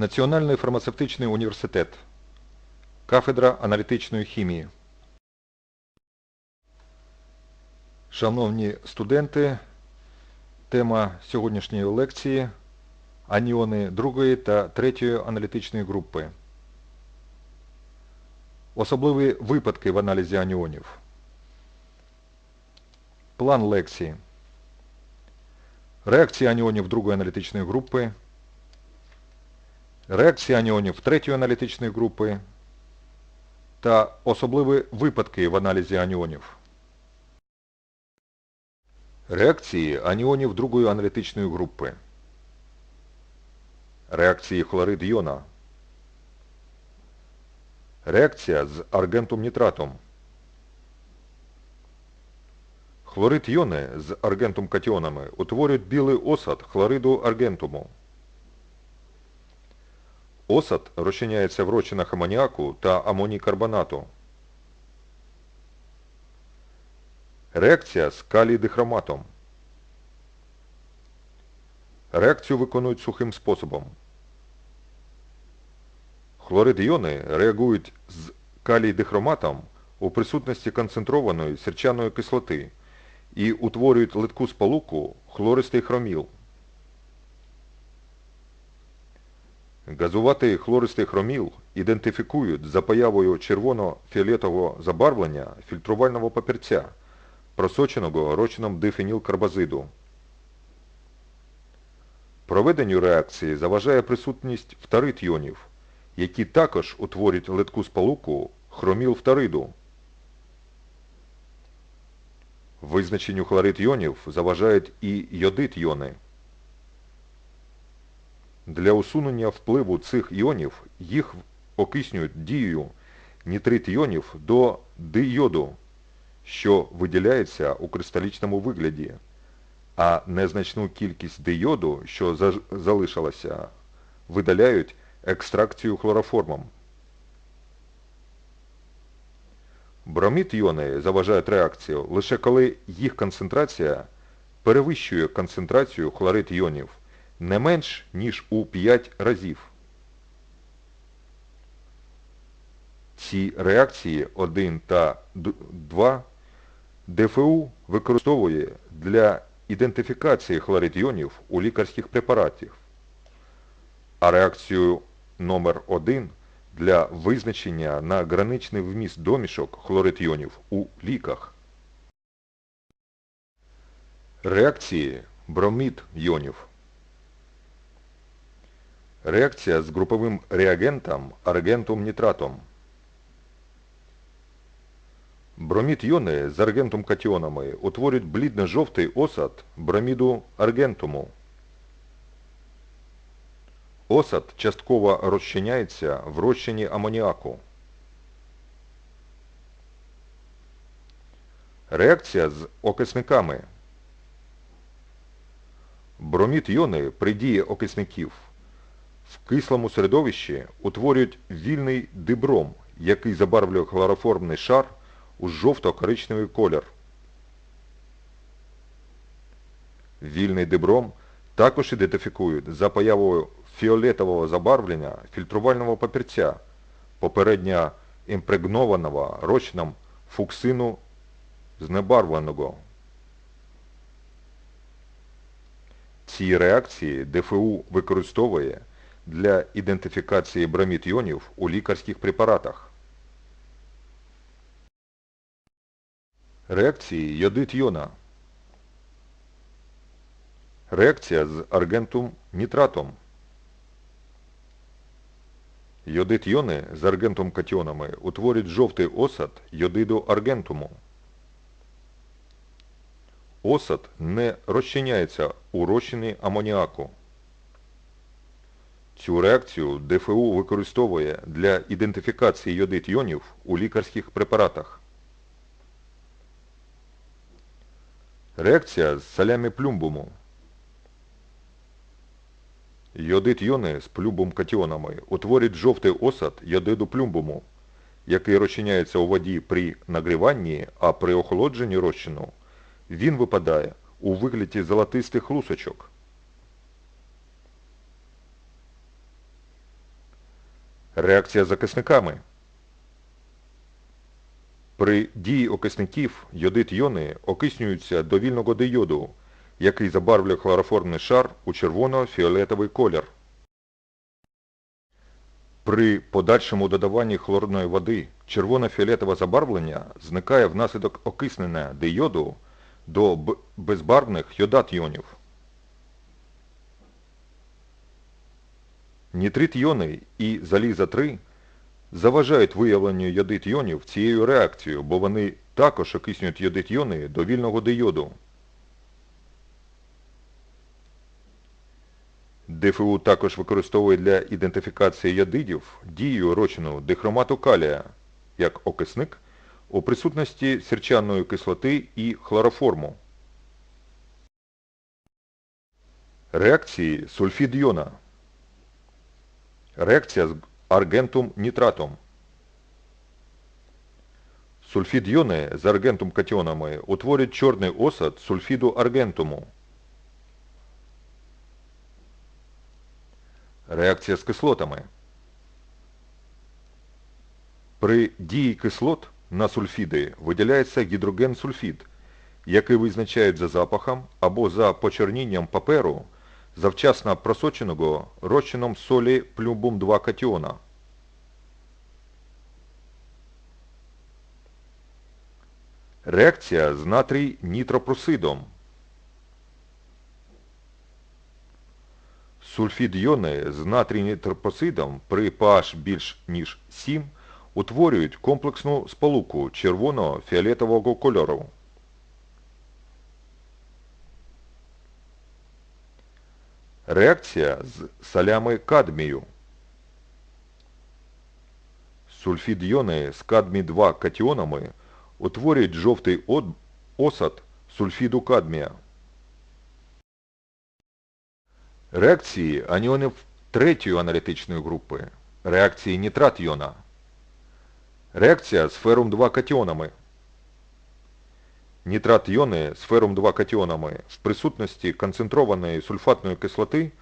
Національний фармацевтичний університет. Кафедра аналітичної хімії. Шановні студенти, тема сьогоднішньої лекції аніони другої та третьої аналітичної групи. Особливі випадки в аналізі аніонів. План лекції. Реакції аніонів другої аналітичної групи. Реакції аніонів третьої аналітичної групи та особливі випадки в аналізі аніонів. Реакції аніонів другої аналітичної групи. Реакції хлорид йона. Реакція з аргентум нітратом. Хлорид йони з аргентум катіонами утворюють білий осад хлориду аргентуму. Осад розчиняється в розчинах амоніаку та амонікарбонату. Реакція з калій-дихроматом. Реакцію виконують сухим способом. Хлорид іони реагують з калій-дихроматом у присутності концентрованої сірчаної кислоти і утворюють литку сполуку хлористий хроміл. Газуватий хлористий хроміл ідентифікують за появою червоно-фіолетового забарвлення фільтрувального папірця, просоченого розчином дифенілкарбазиду. Проведенню реакції заважає присутність фторид йонів, які також утворюють литку сполуку хроміл фториду. Визначенню хлорид йонів заважають і йодит йони. Для усунення впливу цих іонів їх окиснюють дією нитрит іонів до дийоду, що виділяється у кристалічному вигляді, а незначну кількість дийоду, що залишилася, видаляють екстракцію хлороформом. Бромід іони заважають реакцію лише коли їх концентрація перевищує концентрацію хлорид іонів не менш, ніж у 5 разів. Ці реакції 1 та 2 ДФУ використовує для ідентифікації хлоридіонів у лікарських препаратів, а реакцію номер 1 для визначення на граничний вміст домішок хлорид іонів у ліках. Реакції бромід іонів. Реакція з груповим реагентом аргентум нітратом. Бромід йони з аргентум катіонами утворюють блідно-жовтий осад броміду аргентуму. Осад частково розчиняється в розчині амоніаку. Реакція з окисниками. Бромід йони при дії окисників в кислому середовищі утворюють вільний дибром, який забарвлює хлороформний шар у жовто-коричневий колір. Вільний дибром також ідентифікують за появою фіолетового забарвлення фільтрувального папірця, попередньо імпрегнованого розчином фуксину знебарвленого. Ці реакції ДФУ використовує для ідентифікації бромід іонів у лікарських препаратах. Реакції йодит йона. Реакція з аргентум нітратом. Йодит йони з аргентум катіонами утворюють жовтий осад йодиду аргентуму. Осад не розчиняється у розчині амоніаку. Цю реакцію ДФУ використовує для ідентифікації йодит йонів у лікарських препаратах. Реакція з солями плюмбуму. Йодит йони з плюмбум катіонами утворюють жовтий осад йодиду плюмбуму, який розчиняється у воді при нагріванні, а при охолодженні розчину він випадає у вигляді золотистих лусочок. Реакція з окисниками. При дії окисників йодит йони окиснюються до вільного дийоду, який забарвлює хлороформний шар у червоно-фіолетовий колір. При подальшому додаванні хлорної води червоно-фіолетове забарвлення зникає внаслідок окиснення дийоду до безбарвних йодат йонів. Нітрит йони і заліза 3 заважають виявленню йодит йонів цією реакцією, бо вони також окиснюють йодит йони до вільного дийоду. ДФУ також використовує для ідентифікації ядидів дію розчину дихромату калія як окисник у присутності сірчаної кислоти і хлороформу. Реакції сульфід йона. Реакція з аргентум нітратом. Сульфід йони з аргентум катіонами утворюють чорний осад сульфіду аргентуму. Реакція з кислотами. При дії кислот на сульфіди виділяється гідроген-сульфід, який визначають за запахом або за почернінням паперу завчасно просоченого розчином солі плюмбум-2 катіона. Реакція з натрій нітропрусидом. Сульфід йони з натрій нітропрусидом при pH більш ніж 7 утворюють комплексну сполуку червоно-фіолетового кольору. Реакція з солями кадмію. Сульфід йони з кадмій-2 катіонами утворюють жовтий осад сульфіду кадмія. Реакції аніонів третьої аналітичної групи. Реакції нітрат йона. Реакція з ферум-2 катіонами. Нітрат йони з ферум-2 катіонами в присутності концентрованої сульфатної кислоти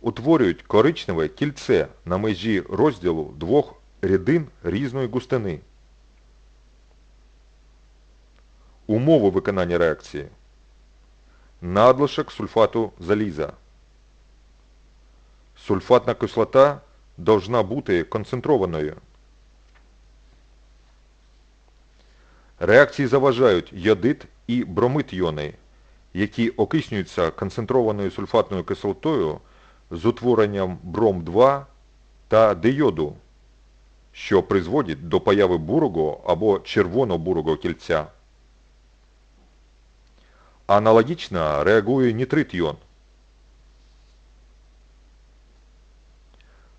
утворюють коричневе кільце на межі розділу двох рідин різної густини. Умови виконання реакції. Надлишок сульфату заліза. Сульфатна кислота должна бути концентрованою. Реакції заважають йодит і бромид йони, які окиснюються концентрованою сульфатною кислотою з утворенням бром-2 та дийоду, що призводить до появи бурого або червоно-бурого кільця. Аналогічно реагує нітрит йон.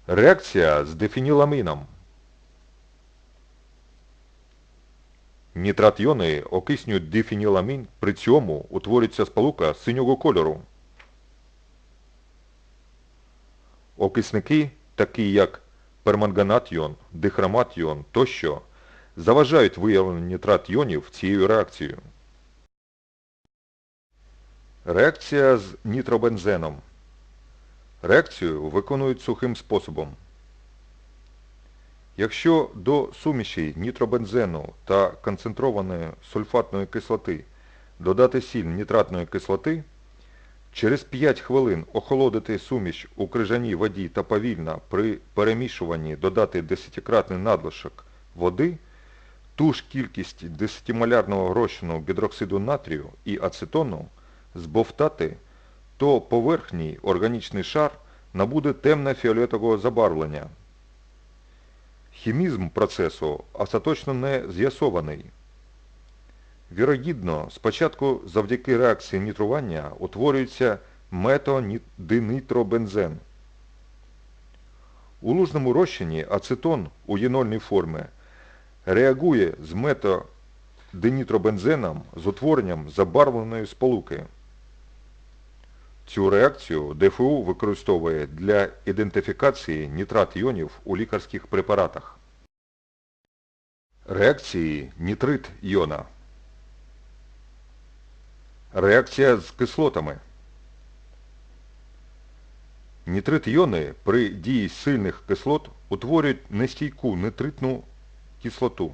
Реакція з дефініламином. Нітрат йони окиснюють дифеніламін, при цьому утворюється сполука синього кольору. Окисники, такі як перманганат йон, дихромат йон тощо, заважають виявленню нітрат йонів цією реакцією. Реакція з нітробензеном. Реакцію виконують сухим способом. Якщо до суміші нітробензену та концентрованої сульфатної кислоти додати сіль нітратної кислоти, через 5 хвилин охолодити суміш у крижаній воді та повільно при перемішуванні додати 10-кратний надлишок води, ту ж кількість 10-малярного розчину гідроксиду натрію і ацетону збовтати, то поверхній органічний шар набуде темно-фіолетового забарвлення. Хімізм процесу остаточно не з'ясований. Вірогідно, спочатку завдяки реакції нітрування утворюється методинитробензен. У лужному розчині ацетон у єнольній формі реагує з методинітробензеном з утворенням забарвленої сполуки. Цю реакцію ДФУ використовує для ідентифікації нітрат іонів у лікарських препаратах. Реакції нітрит іона. Реакція з кислотами. Нітрит іони при дії сильних кислот утворюють нестійку нитритну кислоту,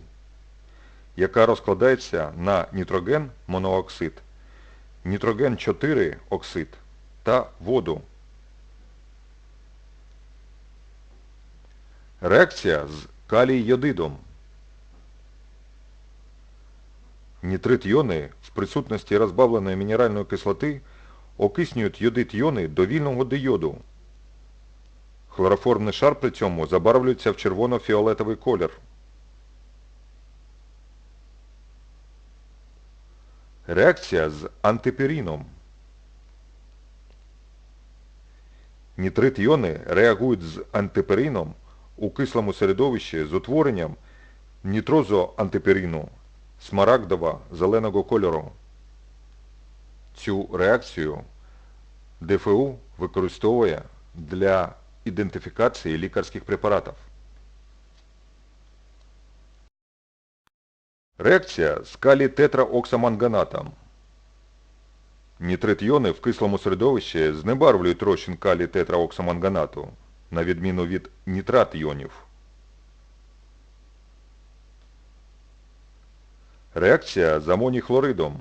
яка розкладається на нітроген монооксид, нітроген 4 оксид та воду. Реакція з калій-йодидом. Нітрит йони в присутності розбавленої мінеральної кислоти окиснюють йодит йони до вільного дийоду. Хлороформний шар при цьому забарвлюється в червоно-фіолетовий колір. Реакція з антиперіном. Нітрит йони реагують з антиперином у кислому середовищі з утворенням нітрозоантиперину смарагдово зеленого кольору. Цю реакцію ДФУ використовує для ідентифікації лікарських препаратів. Реакція з калій-тетраоксаманганатом. Нітрит йони в кислому середовищі знебарвлюють розчин калій-тетраоксаманганату, на відміну від нітрат йонів. Реакція з амоній-хлоридом.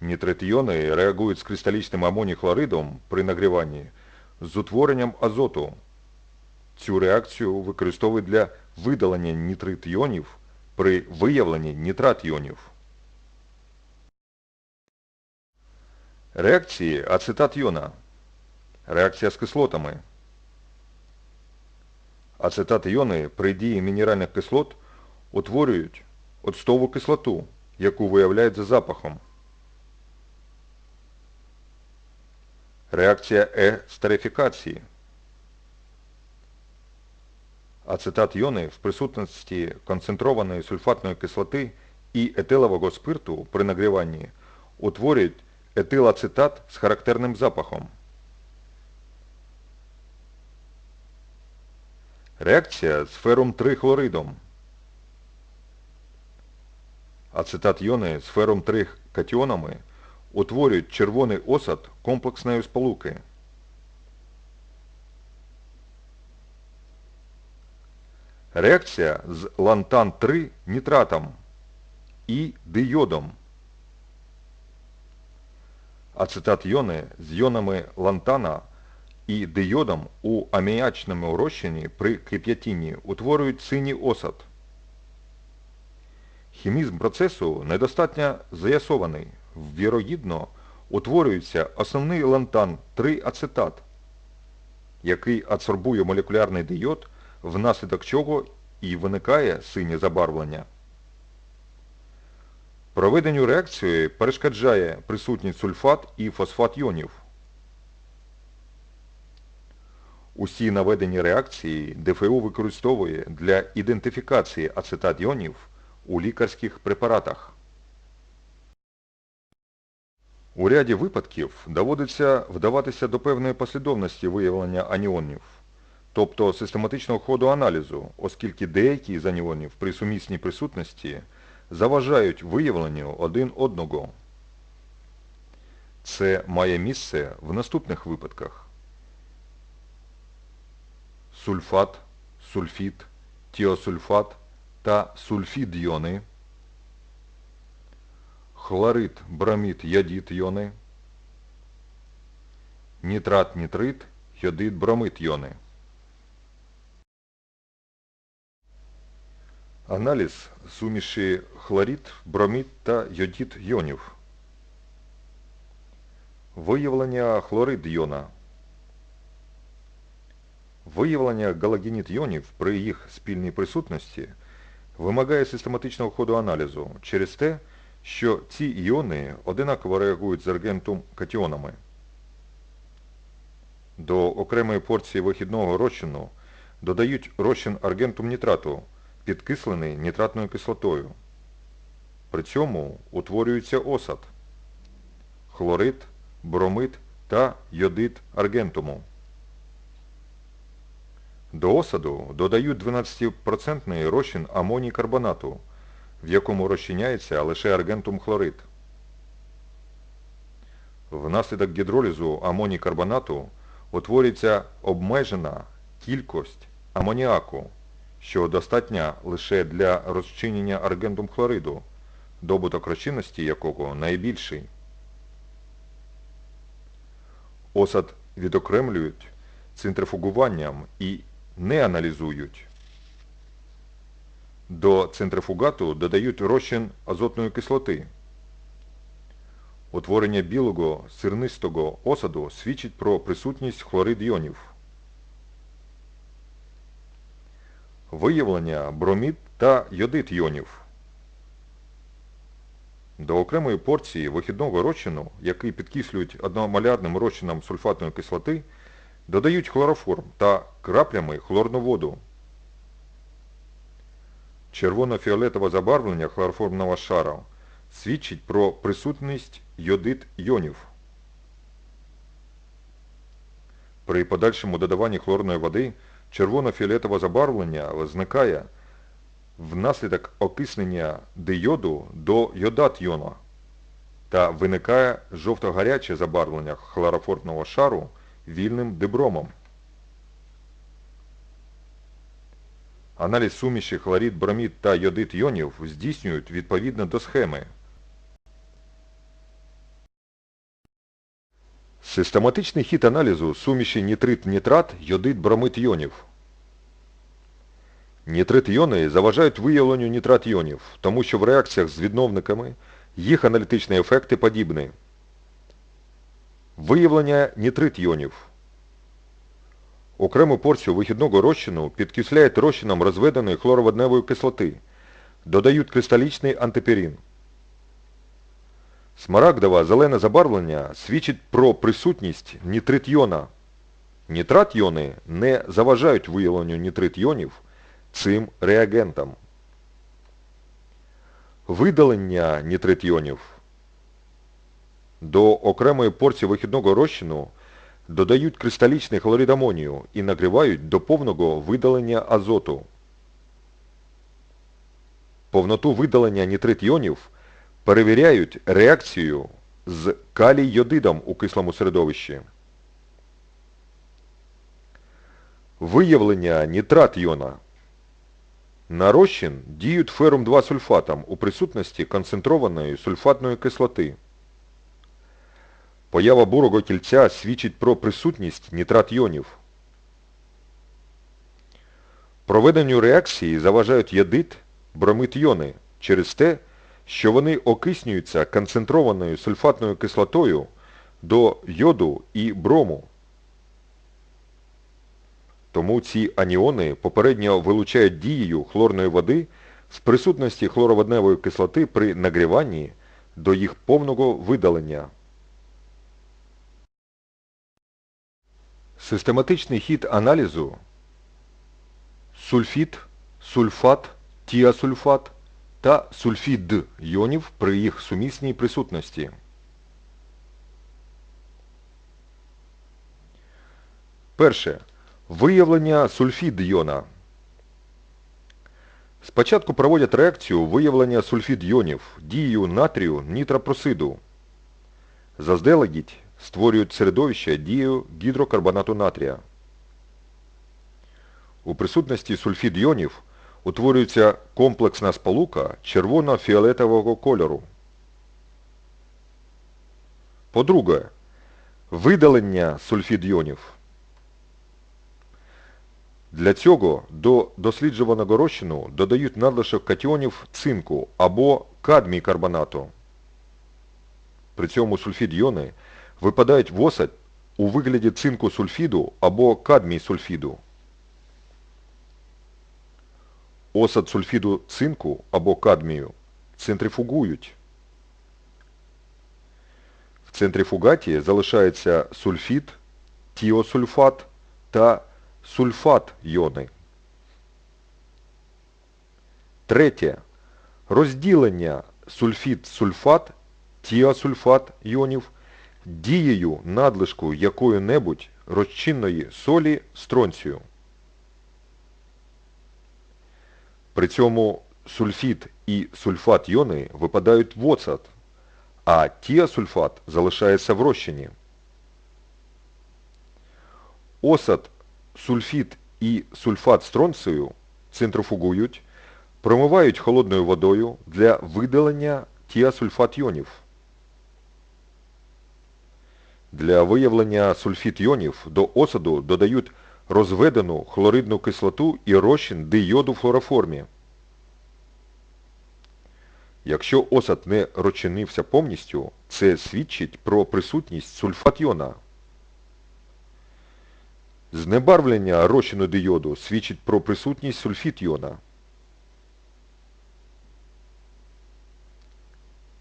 Нітрит йони реагують з кристалічним амоній-хлоридом при нагріванні з утворенням азоту. Цю реакцію використовують для видалення нітрит йонів при виявленні нітрат йонів. Реакції ацетат йона. Реакція з кислотами. Ацетат йони при дії мінеральних кислот утворюють оцтову кислоту, яку виявляють за запахом. Реакція естерифікації. Ацетат йони в присутності концентрованої сульфатної кислоти і етилового спирту при нагріванні утворюють етилацетат з характерним запахом. Реакція з ферум 3 хлоридом. Ацетат йони з ферум 3 катіонами утворюють червоний осад комплексної сполуки. Реакція з лантан-3 нітратом і дийодом. Ацетат йони з йонами лантана і дийодом у аміачному розчині при кип'ятінні утворюють синій осад. Хімізм процесу недостатньо заясований. Вірогідно утворюється основний лантан 3 ацетат, який адсорбує молекулярний дийод, внаслідок чого і виникає синє забарвлення. Проведенню реакції перешкоджає присутність сульфат і фосфат йонів. Усі наведені реакції ДФУ використовує для ідентифікації ацетат йонів у лікарських препаратах. У ряді випадків доводиться вдаватися до певної послідовності виявлення аніонів, тобто систематичного ходу аналізу, оскільки деякі з аніонів при сумісній присутності заважають виявленню один одного. Це має місце в наступних випадках. Сульфат, сульфід, тіосульфат та сульфід йони, хлорид, бромід, ядід йони, нітрат, нітрит, йодид, бромид йони. Аналіз суміші хлорид, бромід та йодід йонів. Виявлення хлорид йона. Виявлення галогеніт йонів при їх спільній присутності вимагає систематичного ходу аналізу через те, що ці іони одинаково реагують з аргентум катіонами. До окремої порції вихідного розчину додають розчин аргентум нітрату, підкислений нітратною кислотою. При цьому утворюється осад, хлорид, бромид та йодид аргентуму. До осаду додають 12% розчин амоній карбонату, в якому розчиняється лише аргентум хлорид. Внаслідок гідролізу амоній карбонату утворюється обмежена кількість амоніаку, що достатня лише для розчинення аргентум хлориду, добуток розчинності якого найбільший. Осад відокремлюють центрифугуванням і не аналізують. До центрифугату додають розчин азотної кислоти. Утворення білого сирнистого осаду свідчить про присутність хлорид іонів. Виявлення бромід та йодит іонів. До окремої порції вихідного розчину, який підкислюють одномолярним розчином сульфатної кислоти, додають хлороформ та краплями хлорну воду. Червоно-фіолетове забарвлення хлороформного шара свідчить про присутність йодит іонів. При подальшому додаванні хлорної води червоно-фіолетове забарвлення зникає внаслідок окиснення дийоду до йодат йона та виникає жовто-гаряче забарвлення хлороформного шару вільним дибромом. Аналіз суміші хлорид, бромід та йодит йонів здійснюють відповідно до схеми. Систематичний хід аналізу суміші нітрит-нітрат, йодит, бромид йонів. Нітрит йони заважають виявленню нітрат йонів, тому що в реакціях з відновниками їх аналітичні ефекти подібні. Виявлення нітрит йонів. Окрему порцію вихідного розчину підкисляють розчином розведеної хлороводневої кислоти. Додають кристалічний антиперін. Смарагдове зелене забарвлення свідчить про присутність нітрит йона. Нітрат йони не заважають виявленню нітрит йонів цим реагентам. Видалення нітрит йонів. До окремої порції вихідного розчину додають кристалічний хлорид амонію і нагрівають до повного видалення азоту. Повноту видалення нітрит йонів перевіряють реакцію з калій-йодидом у кислому середовищі. Виявлення нітрат йона. На розчин діють ферум 2 сульфатом у присутності концентрованої сульфатної кислоти. Поява бурого кільця свідчить про присутність нітрат йонів. Проведенню реакції заважають ядит, бромид йони через те, що вони окиснюються концентрованою сульфатною кислотою до йоду і брому. Тому ці аніони попередньо вилучають дією хлорної води в присутності хлороводневої кислоти при нагріванні до їх повного видалення. Систематичний хід аналізу сульфід, сульфат, тіасульфат та сульфід йонів при їх сумісній присутності. Перше. Виявлення сульфід йона. Спочатку проводять реакцію виявлення сульфід йонів дією натрію нітропросиду. Заздалегідь створюють середовище дією гідрокарбонату натрія. У присутності сульфід йонів утворюється комплексна сполука червоно-фіолетового кольору. По-друге, видалення сульфід йонів. Для цього до досліджуваного розчину додають надлишок катіонів цинку або кадмій карбонату. При цьому сульфід йони випадають в осадь у вигляді цинку сульфіду або кадмій сульфіду. Осад сульфіду цинку або кадмію центрифугують. В центрифугаті залишається сульфід, тіосульфат та сульфат йони. Третє. Розділення сульфід-сульфат, тіосульфат йонів дією надлишку якої-небудь розчинної солі стронцію. При цьому сульфід і сульфат йони випадають в оцет, а тіасульфат залишається в розчині. Осад, сульфід і сульфат стронцію центрофугують, промивають холодною водою для видалення тіасульфат йонів. Для виявлення сульфіт йонів до осаду додають розведену хлоридну кислоту і розчин дийоду в хлороформі. Якщо осад не розчинився повністю, це свідчить про присутність сульфат йона. Знебарвлення розчину дийоду свідчить про присутність сульфіт йона.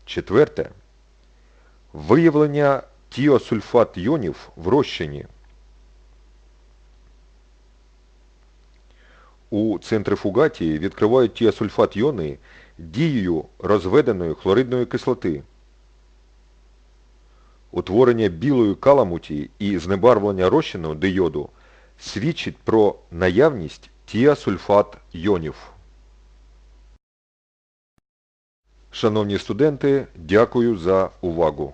Четверте. Виявлення тіосульфат йонів в розчині. У центрифугаті відкривають тіосульфат йони дією розведеної хлоридної кислоти. Утворення білої каламуті і знебарвлення розчину дийоду свідчить про наявність тіасульфат йонів. Шановні студенти, дякую за увагу.